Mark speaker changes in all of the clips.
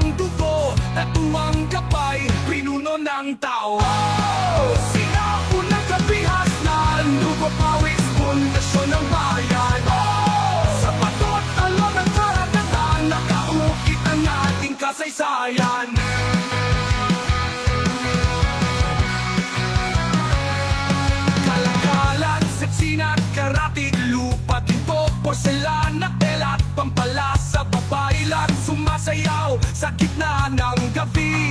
Speaker 1: ng dugo Tatuang kapay, pinuno ng tao oh! Sinako ng kabihasnan Dugo pawis, pundasyon ng bayan oh! Sa batot, talo ng karagatan Nakaukit ang ating kasaysayan Kalakalan, setsina at karate Lupa, tinto, porselana, gabi.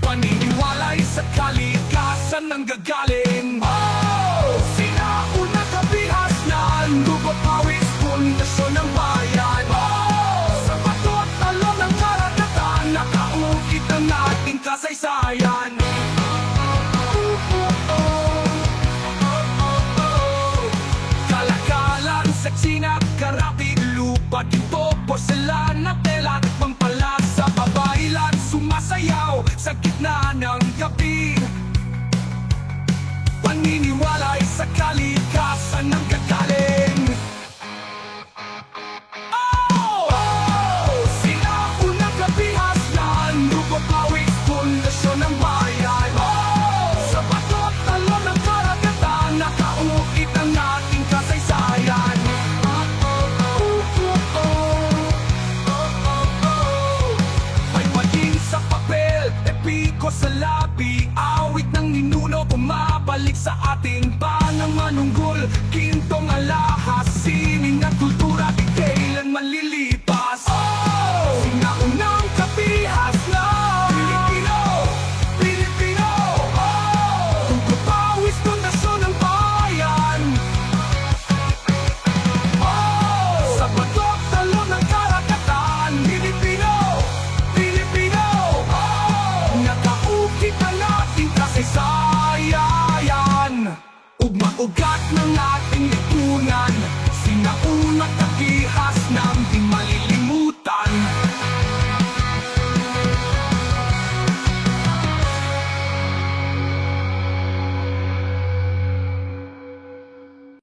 Speaker 1: Paniniwalay sa kalikasan ng gagaling. Oh! Sinauna ka bihas na Lugo pawis, pundasyon ng bayan. Oh! Sa bato at talon ng karagatan Nakaukit ang ating kasaysayan. Kalakalan, seksin at karapi Lupa dito kalikasan ng kagaling Oh! oh! Sinapon ng kabihas na nubapawit ng bayan Oh! Sa batot talon ng karagatan nakaukit ang ating kasaysayan May maging sa papel, eh, epiko sa natutunan Sinauna